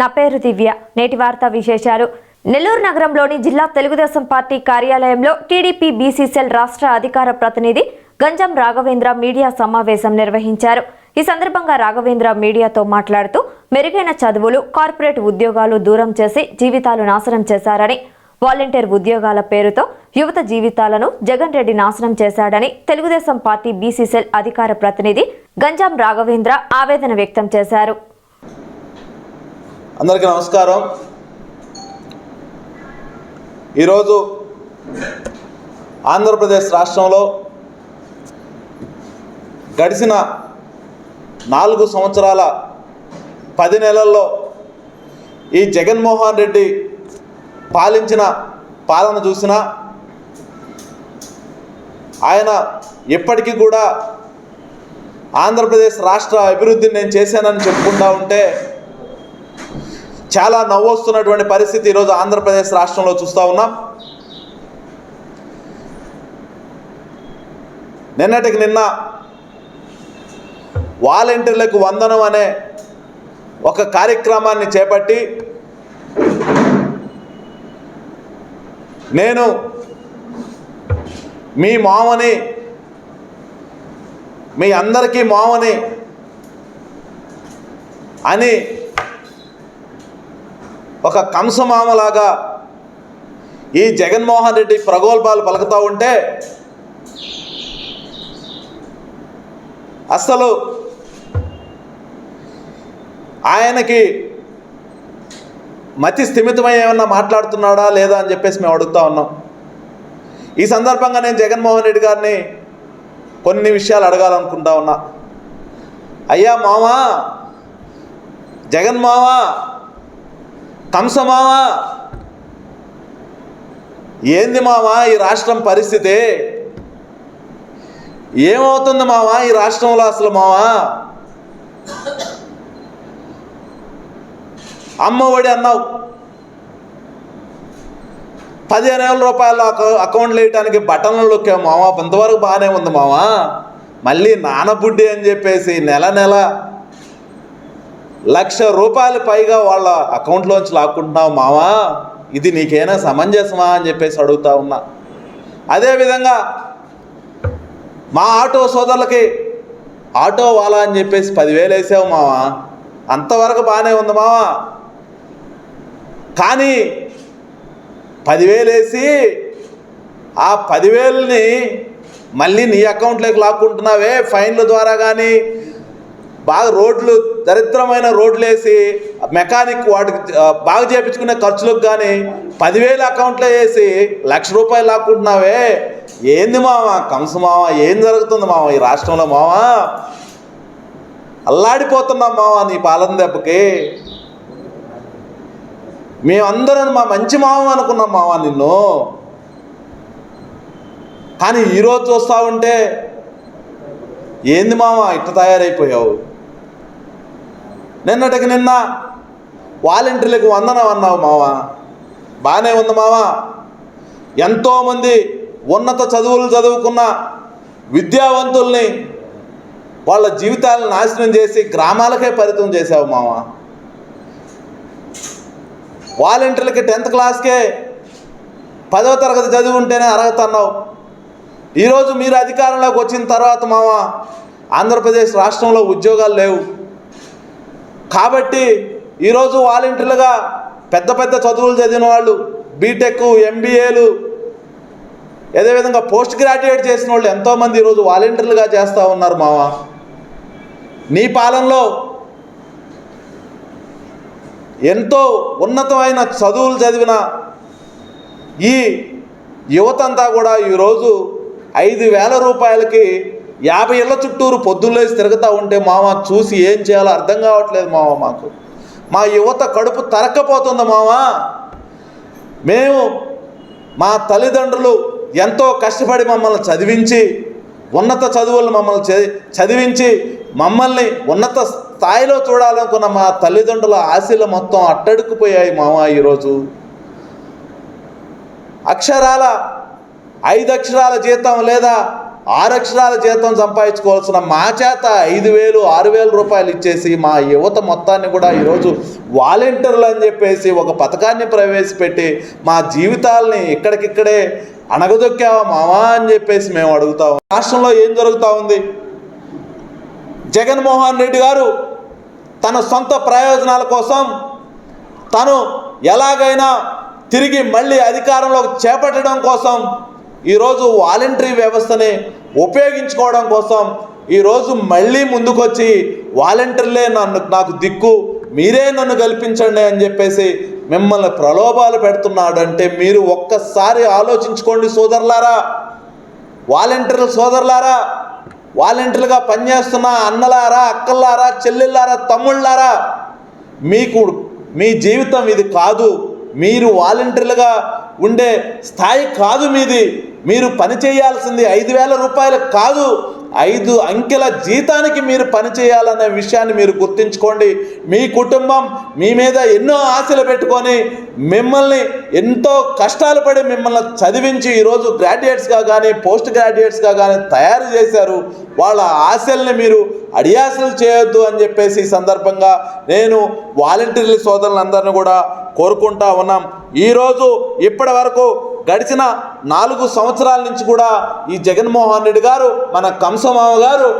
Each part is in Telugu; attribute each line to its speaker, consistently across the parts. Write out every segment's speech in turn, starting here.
Speaker 1: నా పేరు దివ్య. నేటి వార్తా విశేషాలు. నెల్లూరు నగరంలోని జిల్లా తెలుగుదేశం పార్టీ కార్యాలయంలో టీడీపీ బీసీసీఎల్ రాష్ట్ర అధికార ప్రతినిధి గంజం రాఘవేంద్ర మీడియా సమావేశం నిర్వహించారు. ఈ సందర్భంగా రాఘవేంద్ర మీడియాతో మాట్లాడుతూ మెరుగైన చదువులు కార్పొరేట్ ఉద్యోగాలు దూరం చేసి జీవితాలు నాశనం చేశారని వాలంటీర్ ఉద్యోగాల పేరుతో యువత జీవితాలను జగన్ రెడ్డి నాశనం చేశాడని తెలుగుదేశం పార్టీ బీసీసీఎల్ అధికార ప్రతినిధి గంజాం రాఘవేంద్ర ఆవేదన వ్యక్తం చేశారు.
Speaker 2: అందరికీ నమస్కారం. ఈరోజు ఆంధ్రప్రదేశ్ రాష్ట్రంలో గడిచిన నాలుగు సంవత్సరాల పది నెలల్లో ఈ జగన్మోహన్ రెడ్డి పాలించిన పాలన చూసిన ఆయన ఎప్పటికీ కూడా ఆంధ్రప్రదేశ్ రాష్ట్ర అభివృద్ధిని నేను చేశానని చెప్పుకుంటా ఉంటే చాలా నవ్వొస్తున్నటువంటి పరిస్థితి ఈరోజు ఆంధ్రప్రదేశ్ రాష్ట్రంలో చూస్తూ ఉన్నాం. నిన్నటికి నిన్న వాలంటీర్లకు వందనం అనే ఒక కార్యక్రమాన్ని చేపట్టి నేను మీ మామని మీ అందరికీ మామని అని ఒక కంసమామలాగా ఈ జగన్మోహన్ రెడ్డి ప్రగోల్భాలు పలుకుతూ ఉంటే అసలు ఆయనకి మతి స్థిమితమై ఏమన్నా మాట్లాడుతున్నాడా లేదా అని చెప్పేసి మేము అడుగుతా ఉన్నాం. ఈ సందర్భంగా నేను జగన్మోహన్ రెడ్డి గారిని కొన్ని విషయాలు అడగాలనుకుంటా ఉన్నా. అయ్యా మావా జగన్ మావా కంసమావా ఏంది మావా ఈ రాష్ట్రం పరిస్థితి? ఏమవుతుంది మావా ఈ రాష్ట్రంలో అసలు మావా అమ్మఒడి అన్నావు. పదిహేను వేల రూపాయలు అకౌ- అకౌంట్లు వేయటానికి బటన్లు నొక్కావు మావా ఇంతవరకు బాగానే ఉంది మావా మళ్ళీ నానబుడ్డి అని చెప్పేసి నెల నెల లక్ష రూపాయలు పైగా వాళ్ళ అకౌంట్లోంచి లాక్కుంటున్నావు మావా? ఇది నీకేనా సమంజసమా అని చెప్పేసి అడుగుతా ఉన్నా. అదేవిధంగా మా ఆటో సోదరులకి ఆటో వాలా అని చెప్పేసి పదివేలు వేసావు మావా? అంతవరకు బాగానే ఉంది మావా? కానీ పదివేలు వేసి ఆ పదివేలని మళ్ళీ నీ అకౌంట్లోకి లాక్కుంటున్నావే ఫైన్ల ద్వారా కానీ బాగా రోడ్లు దరిద్రమైన రోడ్లు వేసి మెకానిక్ వాటికి బాగా చేయించుకునే ఖర్చులకు కానీ పదివేల అకౌంట్లో వేసి లక్ష రూపాయలు లాక్కుంటున్నావే. ఏంది మామ? కంస మామ ఏం జరుగుతుంది మామ ఈ రాష్ట్రంలో మామ? అల్లాడిపోతున్నాం మామ నీ పాలన దెబ్బకి. మేమందరం మా మంచి మామ అనుకున్నాం మామ నిన్ను. కానీ ఈరోజు చూస్తూ ఉంటే ఏంది మామ ఇట్ట తయారైపోయావు? నిన్నటికి నిన్న వాలంటీర్లకు వందనం అన్నావు మావా. బాగానే ఉంది మావ. ఎంతోమంది ఉన్నత చదువులు చదువుకున్న విద్యావంతుల్ని వాళ్ళ జీవితాలను నాశనం చేసి గ్రామాలకే పరితం చేసావు మావ. వాలంటీర్లకి టెన్త్ క్లాస్కే పదవ తరగతి చదివి ఉంటేనే అర్హత అన్నావు. ఈరోజు మీరు అధికారంలోకి వచ్చిన తర్వాత మామ ఆంధ్రప్రదేశ్ రాష్ట్రంలో ఉద్యోగాలు లేవు. కాబట్టి ఈరోజు వాలంటీర్లుగా పెద్ద పెద్ద చదువులు చదివిన వాళ్ళు బీటెక్ ఎంబీఏలు అదేవిధంగా పోస్ట్ గ్రాడ్యుయేట్ చేసిన వాళ్ళు ఎంతోమంది ఈరోజు వాలంటీర్లుగా చేస్తూ ఉన్నారు మావా. నీ పాలనలో ఎంతో ఉన్నతమైన చదువులు చదివిన ఈ యువతంతా కూడా ఈరోజు ఐదు వేల రూపాయలకి యాభై ఏళ్ళ చుట్టూరు పొద్దున్నేసి తిరుగుతూ ఉంటే మామ చూసి ఏం చేయాలో అర్థం కావట్లేదు మామ మాకు. మా యువత కడుపు తరక్కపోతుంది మామ. మేము మా తల్లిదండ్రులు ఎంతో కష్టపడి మమ్మల్ని చదివించి ఉన్నత చదువులను మమ్మల్ని చ- చదివించి మమ్మల్ని ఉన్నత స్థాయిలో చూడాలనుకున్న మా తల్లిదండ్రుల ఆశలు మొత్తం అట్టడుకుపోయాయి మామ ఈరోజు. అక్షరాల ఐదు అక్షరాల జీతం లేదా ఆరు అక్షరాల జీతం సంపాదించుకోవాల్సిన మా చేత ఐదు వేలు ఆరు వేల రూపాయలు ఇచ్చేసి మా యువత మొత్తాన్ని కూడా ఈరోజు వాలంటీర్లు అని చెప్పేసి ఒక పథకాన్ని ప్రవేశపెట్టి మా జీవితాల్ని ఇక్కడికిక్కడే అణగదొక్కావా మావా అని చెప్పేసి మేము అడుగుతాం రాష్ట్రంలో ఏం జరుగుతూ ఉంది? జగన్మోహన్ రెడ్డి గారు తన సొంత ప్రయోజనాల కోసం తను ఎలాగైనా తిరిగి మళ్ళీ అధికారంలోకి చేపట్టడం కోసం ఈరోజు వాలంటరీ వ్యవస్థని ఉపయోగించుకోవడం కోసం ఈరోజు మళ్ళీ ముందుకొచ్చి వాలంటీర్లే నన్ను నాకు దిక్కు మీరే నన్ను కల్పించండి అని చెప్పేసి మిమ్మల్ని ప్రలోభాలు పెడుతున్నాడంటే మీరు ఒక్కసారి ఆలోచించుకోండి సోదరులారా. వాలంటీర్ల సోదరులారా వాలంటీర్లుగా పనిచేస్తున్న అన్నలారా అక్కలారా చెల్లెళ్ళారా తమ్ముళ్ళారా మీకు మీ జీవితం ఇది కాదు. మీరు వాలంటీర్లుగా ఉండే స్థాయి కాదు మీది. మీరు పని చేయాల్సింది ఐదు వేల రూపాయలు కాదు ఐదు అంకెల జీతానికి మీరు పని చేయాలనే విషయాన్ని మీరు గుర్తుంచుకోండి. మీ కుటుంబం మీ మీద ఎన్నో ఆశలు పెట్టుకొని మిమ్మల్ని ఎంతో కష్టాలు పడి మిమ్మల్ని చదివించి ఈరోజు గ్రాడ్యుయేట్స్గా కానీ పోస్ట్ గ్రాడ్యుయేట్స్గా కానీ తయారు చేశారు. వాళ్ళ ఆశల్ని మీరు అడియాసలు చేయొద్దు అని చెప్పేసి ఈ సందర్భంగా నేను వాలంటీర్ల సోదరులందరినీ కూడా కోరుకుంటా ఉన్నాం. ఈరోజు ఇప్పటి వరకు గడిచిన నాలుగు సంవత్సరాల నుంచి కూడా ఈ జగన్మోహన్ రెడ్డి గారు మన కంసమామ గారు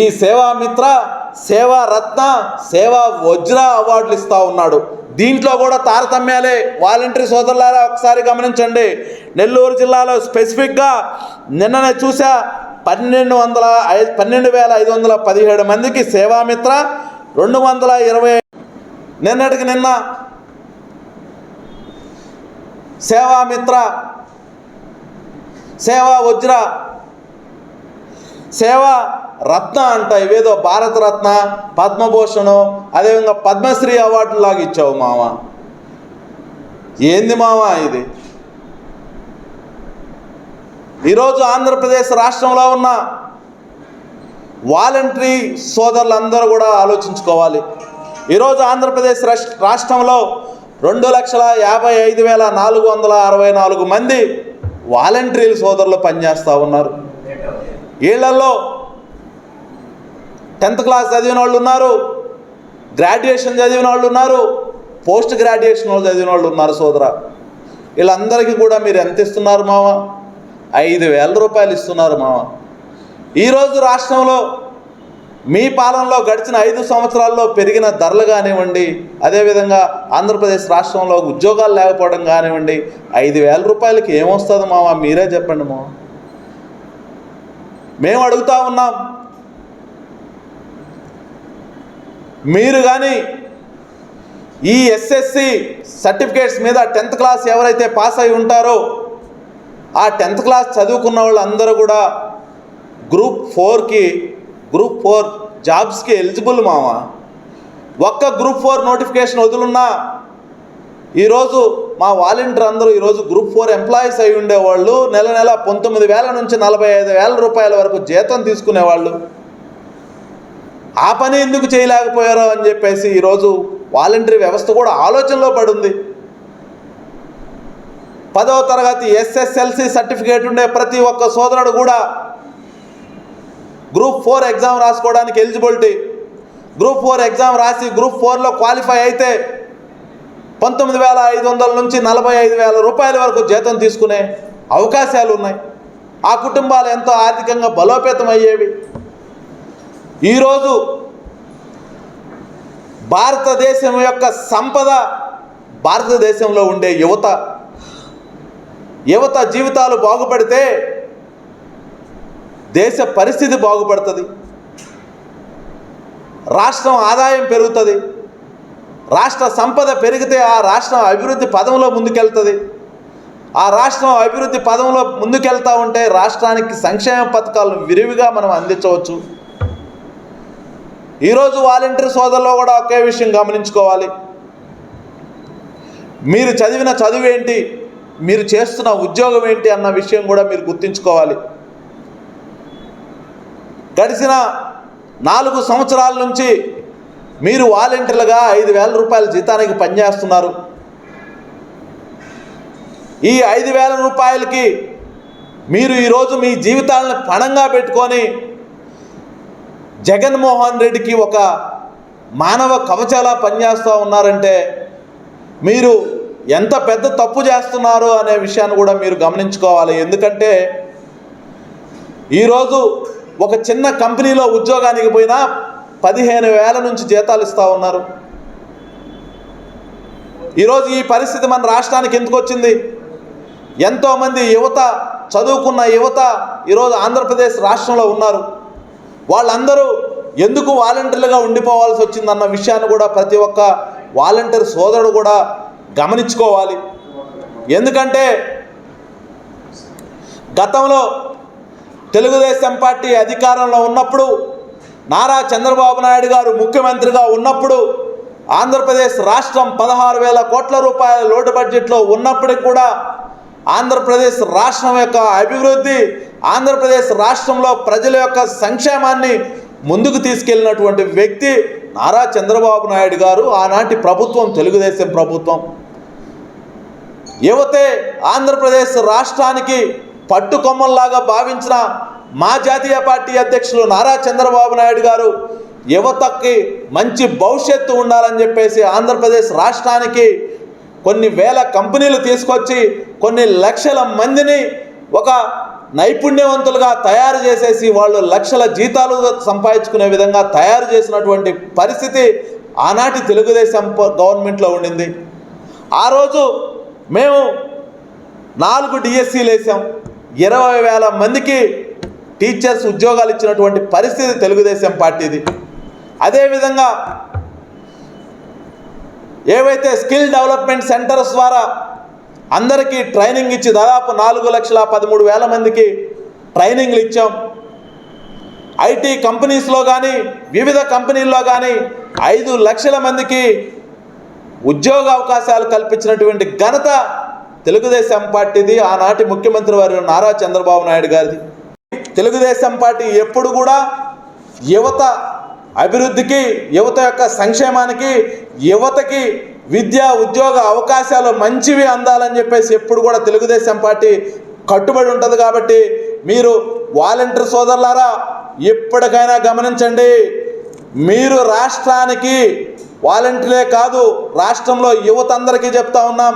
Speaker 2: ఈ సేవామిత్ర సేవా రత్న సేవా వజ్ర అవార్డులు ఇస్తూ ఉన్నాడు. దీంట్లో కూడా తారతమ్యాలే. వాలంటరీ సోదరులారా ఒకసారి గమనించండి. నెల్లూరు జిల్లాలో స్పెసిఫిక్గా నిన్ననే చూసా పన్నెండు వందల ఐదు పన్నెండు వేల ఐదు వందల పదిహేడు మందికి సేవామిత్ర రెండు వందల ఇరవై నిన్నటికి నిన్న సేవామిత్ర సేవా వజ్ర సేవా రత్న అంట ఇవేదో భారత రత్న పద్మభూషణం అదేవిధంగా పద్మశ్రీ అవార్డు లాగా ఇచ్చావు మామ. ఏంది మామ ఇది? ఈరోజు ఆంధ్రప్రదేశ్ రాష్ట్రంలో ఉన్న వాలంటరీ సోదరులందరూ కూడా ఆలోచించుకోవాలి. ఈరోజు ఆంధ్రప్రదేశ్ రాష్- రాష్ట్రంలో రెండు లక్షల యాభై ఐదు వేల నాలుగు వందల అరవై నాలుగు మంది వాలంటరీ సోదరులు పనిచేస్తూ ఉన్నారు. వీళ్ళల్లో టెన్త్ క్లాస్ చదివిన వాళ్ళు ఉన్నారు గ్రాడ్యుయేషన్ చదివిన వాళ్ళు ఉన్నారు పోస్ట్ గ్రాడ్యుయేషన్ వాళ్ళు చదివిన వాళ్ళు ఉన్నారు సోదర. వీళ్ళందరికీ కూడా మీరు ఎంత ఇస్తున్నారు మామ ఐదు వేల రూపాయలు ఇస్తున్నారు మామ ఈరోజు రాష్ట్రంలో మీ పాలనలో గడిచిన ఐదు సంవత్సరాల్లో పెరిగిన ధరలు కానివ్వండి అదేవిధంగా ఆంధ్రప్రదేశ్ రాష్ట్రంలో ఉద్యోగాలు లేకపోవడం కానివ్వండి ఐదు వేల రూపాయలకి ఏమొస్తుంది మావా? మీరే చెప్పండి మా మేము అడుగుతా ఉన్నాం. మీరు కానీ ఈ ఎస్ఎస్సి సర్టిఫికేట్స్ మీద టెన్త్ క్లాస్ ఎవరైతే పాస్ అయి ఉంటారో ఆ టెన్త్ క్లాస్ చదువుకున్న వాళ్ళందరూ కూడా గ్రూప్ ఫోర్కి గ్రూప్ ఫోర్ జాబ్స్కి ఎలిజిబుల్ మామ ఒక్క గ్రూప్ ఫోర్ నోటిఫికేషన్ వదులున్నా ఈరోజు మా వాలంటీర్ అందరూ ఈరోజు గ్రూప్ ఫోర్ ఎంప్లాయీస్ అయి ఉండేవాళ్ళు నెల నెల పంతొమ్మిది వేల నుంచి నలభై ఐదు వేల రూపాయల వరకు జీతం తీసుకునేవాళ్ళు. ఆ పని ఎందుకు చేయలేకపోయారో అని చెప్పేసి ఈరోజు వాలంటరీ వ్యవస్థ కూడా ఆలోచనలో పడుంది. పదవ తరగతి ఎస్ఎస్ఎల్సి సర్టిఫికేట్ ఉండే ప్రతి ఒక్క సోదరుడు కూడా గ్రూప్ ఫోర్ ఎగ్జామ్ రాసుకోవడానికి ఎలిజిబిలిటీ. గ్రూప్ ఫోర్ ఎగ్జామ్ రాసి గ్రూప్ ఫోర్లో క్వాలిఫై అయితే పంతొమ్మిది వేల ఐదు వందల నుంచి నలభై ఐదు వేల రూపాయల వరకు జీతం తీసుకునే అవకాశాలు ఉన్నాయి. ఆ కుటుంబాలు ఎంతో ఆర్థికంగా బలోపేతం అయ్యేవి. ఈరోజు భారతదేశం యొక్క సంపద భారతదేశంలో ఉండే యువత యువత జీవితాలు బాగుపడితే దేశ పరిస్థితి బాగుపడుతుంది. రాష్ట్రం ఆదాయం పెరుగుతుంది. రాష్ట్ర సంపద పెరిగితే ఆ రాష్ట్రం అభివృద్ధి పదంలో ముందుకెళ్తుంది. ఆ రాష్ట్రం అభివృద్ధి పదంలో ముందుకెళ్తా ఉంటే రాష్ట్రానికి సంక్షేమ పథకాలను విరివిగా మనం అందించవచ్చు. ఈరోజు వాలంటీర్ సోదరులో కూడా ఒకే విషయం గమనించుకోవాలి. మీరు చదివిన చదువు ఏంటి? మీరు చేస్తున్న ఉద్యోగం ఏంటి? అన్న విషయం కూడా మీరు గుర్తుంచుకోవాలి. గడిచిన నాలుగు సంవత్సరాల నుంచి మీరు వాలంటీర్లుగా ఐదు వేల రూపాయల జీతానికి పనిచేస్తున్నారు. ఈ ఐదు వేల రూపాయలకి మీరు ఈరోజు మీ జీవితాలను పణంగా పెట్టుకొని జగన్మోహన్ రెడ్డికి ఒక మానవ కవచాలా పనిచేస్తూ ఉన్నారంటే మీరు ఎంత పెద్ద తప్పు చేస్తున్నారు అనే విషయాన్ని కూడా మీరు గమనించుకోవాలి. ఎందుకంటే ఈరోజు ఒక చిన్న కంపెనీలో ఉద్యోగానికి పోయినా పదిహేను వేల నుంచి జీతాలు ఇస్తూ ఉన్నారు. ఈరోజు ఈ పరిస్థితి మన రాష్ట్రానికి ఎందుకు వచ్చింది? ఎంతోమంది యువత చదువుకున్న యువత ఈరోజు ఆంధ్రప్రదేశ్ రాష్ట్రంలో ఉన్నారు. వాళ్ళందరూ ఎందుకు వాలంటీర్లుగా ఉండిపోవాల్సి వచ్చిందన్న విషయాన్ని కూడా ప్రతి ఒక్క వాలంటీర్ సోదరుడు కూడా గమనించుకోవాలి. ఎందుకంటే గతంలో తెలుగుదేశం పార్టీ అధికారంలో ఉన్నప్పుడు నారా చంద్రబాబు నాయుడు గారు ముఖ్యమంత్రిగా ఉన్నప్పుడు ఆంధ్రప్రదేశ్ రాష్ట్రం పదహారు వేల కోట్ల రూపాయల లోటు బడ్జెట్లో ఉన్నప్పటికి కూడా ఆంధ్రప్రదేశ్ రాష్ట్రం యొక్క అభివృద్ధి ఆంధ్రప్రదేశ్ రాష్ట్రంలో ప్రజల యొక్క సంక్షేమాన్ని ముందుకు తీసుకెళ్ళినటువంటి వ్యక్తి నారా చంద్రబాబు నాయుడు గారు. ఆనాటి ప్రభుత్వం తెలుగుదేశం ప్రభుత్వం. యువతే ఆంధ్రప్రదేశ్ రాష్ట్రానికి పట్టుకొమ్మల్లాగా భావించిన మా జాతీయ పార్టీ అధ్యక్షులు నారా చంద్రబాబు నాయుడు గారు యువతకి మంచి భవిష్యత్తు ఉండాలని చెప్పేసి ఆంధ్రప్రదేశ్ రాష్ట్రానికి కొన్ని వేల కంపెనీలు తీసుకొచ్చి కొన్ని లక్షల మందిని ఒక నైపుణ్యవంతులుగా తయారు చేసేసి వాళ్ళు లక్షల జీతాలు సంపాదించుకునే విధంగా తయారు చేసినటువంటి పరిస్థితి ఆనాటి తెలుగుదేశం ప- గవర్నమెంట్లో ఉండింది. ఆ రోజు మేము నాలుగు డిఎస్సీలు వేసాం. ఇరవై వేల మందికి టీచర్స్ ఉద్యోగాలు ఇచ్చినటువంటి పరిస్థితి తెలుగుదేశం పార్టీది. అదేవిధంగా ఏవైతే స్కిల్ డెవలప్మెంట్ సెంటర్స్ ద్వారా అందరికీ ట్రైనింగ్ ఇచ్చి దాదాపు నాలుగు లక్షల పదమూడు వేల మందికి ట్రైనింగ్లు ఇచ్చాం. ఐటీ కంపెనీస్లో కానీ వివిధ కంపెనీల్లో కానీ ఐదు లక్షల మందికి ఉద్యోగ అవకాశాలు కల్పించినటువంటి ఘనత తెలుగుదేశం పార్టీది ఆనాటి ముఖ్యమంత్రి వారు నారా చంద్రబాబు నాయుడు గారిది. తెలుగుదేశం పార్టీ ఎప్పుడు కూడా యువత అభివృద్ధికి యువత యొక్క సంక్షేమానికి యువతకి విద్య ఉద్యోగ అవకాశాలు మంచివి అందాలని చెప్పేసి ఎప్పుడు కూడా తెలుగుదేశం పార్టీ కట్టుబడి ఉంటుంది కాబట్టి మీరు వాలంటీర్ సోదరులారా ఎప్పటికైనా గమనించండి. మీరు రాష్ట్రానికి వాలంటీరే కాదు రాష్ట్రంలో యువత అందరికీ చెప్తా ఉన్నాం.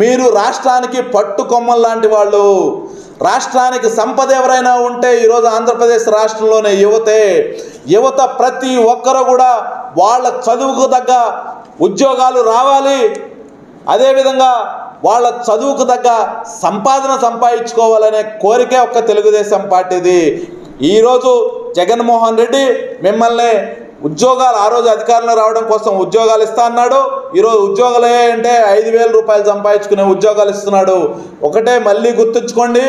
Speaker 2: మీరు రాష్ట్రానికి పట్టుకొమ్మలు లాంటి వాళ్ళు. రాష్ట్రానికి సంపద ఎవరైనా ఉంటే ఈరోజు ఆంధ్రప్రదేశ్ రాష్ట్రంలోనే యువతే. యువత ప్రతి ఒక్కరు కూడా వాళ్ళ చదువుకు తగ్గ ఉద్యోగాలు రావాలి. అదేవిధంగా వాళ్ళ చదువుకు తగ్గ సంపాదన సంపాదించుకోవాలనే కోరికే ఒక్క తెలుగుదేశం పార్టీది. ఈరోజు జగన్మోహన్ రెడ్డి మిమ్మల్ని ఉద్యోగాలు ఆ రోజు అధికారంలో రావడం కోసం ఉద్యోగాలు ఇస్తా అన్నాడు. ఈరోజు ఉద్యోగాలు ఏ అంటే ఐదు వేల రూపాయలు సంపాదించుకునే ఉద్యోగాలు ఇస్తున్నాడు. ఒకటే మళ్ళీ గుర్తుంచుకోండి.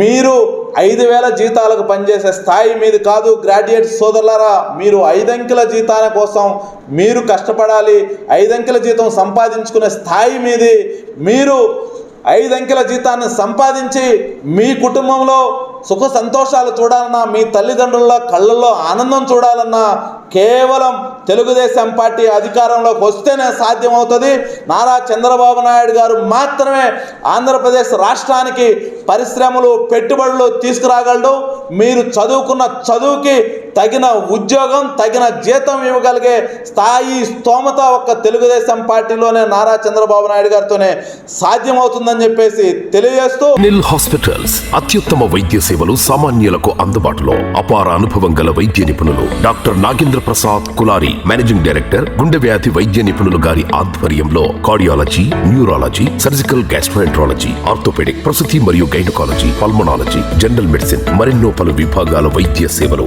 Speaker 2: మీరు ఐదు వేల జీతాలకు పనిచేసే స్థాయి మీది కాదు. గ్రాడ్యుయేట్ సోదరులారా మీరు ఐదంకెల జీతాల కోసం మీరు కష్టపడాలి. ఐదంకెల జీతం సంపాదించుకునే స్థాయి మీది. మీరు ఐదంకెల జీతాన్ని సంపాదించి మీ కుటుంబంలో సుఖ సంతోషాలు చూడాలన్నా మీ తల్లిదండ్రుల కళ్ళల్లో ఆనందం చూడాలన్నా కేవలం తెలుగుదేశం పార్టీ అధికారంలోకి వస్తేనే సాధ్యమవుతుంది. నారా చంద్రబాబు నాయుడు గారు మాత్రమే ఆంధ్రప్రదేశ్ రాష్ట్రానికి పరిశ్రమలు పెట్టుబడులు తీసుకురాగలడు. మీరు చదువుకున్న చదువుకి తగిన ఉద్యోగం తగిన జీతం ఇవ్వగలిగే స్థాయి స్తోమత ఒక్క తెలుగుదేశం పార్టీలోనే నారా చంద్రబాబు నాయుడు గారితోనే సాధ్యమవుతుందని చెప్పేసి తెలియజేస్తూ
Speaker 3: నిల్ హాస్పిటల్స్ అత్యుత్తమ వైద్య సేవలు సామాన్యులకు అందుబాటులో అపార అనుభవం గల వైద్య నిపుణులు doctor Nagendra Prasad Kulari managing director గుండె వ్యాధి వైద్య నిపుణులు గారి ఆధ్వర్యంలో cardiology neurology surgical gastroenterology orthopaedic ప్రసూతి మరియు గైనకాలజీ పల్మనాలజీ జనరల్ మెడిసిన్ మరెన్నో పలు విభాగాల వైద్య సేవలు